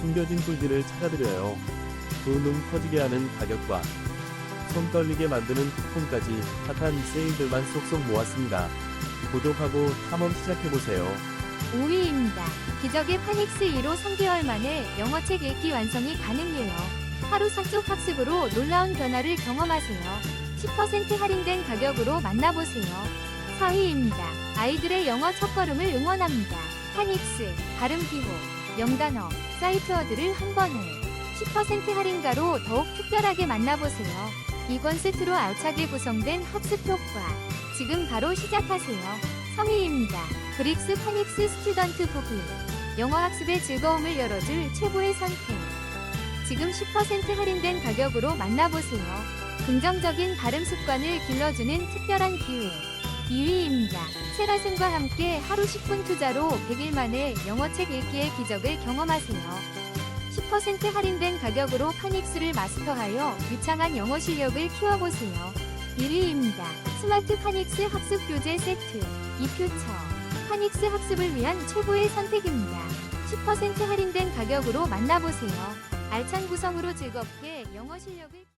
숨겨진 꿀들을 찾아드려요. 두눈 커지게 하는 가격과 손 떨리게 만드는 쿠폰까지 핫한 세일들만 쏙쏙 모았습니다. 구독하고 탐험 시작해보세요. 5위입니다. 기적의 파닉스 2로 3개월 만에 영어책 읽기 완성이 가능해요. 하루 sak속 학습으로 놀라운 변화를 경험하세요. 10% 할인된 가격으로 만나보세요. 4위입니다. 아이들의 영어 첫걸음을 응원합니다. 파닉스, 발음 기호, 영단어, 사이트워드를 한 번에 10% 할인가로 더욱 특별하게 만나보세요. 이권 세트로 알차게 구성된 학습 효과. 지금 바로 시작하세요. 3위입니다. 브릭스 파닉스 스튜던트 북이 영어 학습의 즐거움을 열어줄 최고의 선택. 지금 10% 할인된 가격으로 만나보세요. 긍정적인 발음 습관을 길러주는 특별한 기회. 2위입니다. 세라슨과 함께 하루 10분 투자로 100일 만에 영어책 읽기의 기적을 경험하세요. 10% 할인된 가격으로 파닉스를 마스터하여 유창한 영어 실력을 키워보세요. 1위입니다. 스마트 파닉스 학습 교재 세트. 이퓨처. 파닉스 학습을 위한 최고의 선택입니다. 10% 할인된 가격으로 만나보세요. 알찬 구성으로 즐겁게 영어 실력을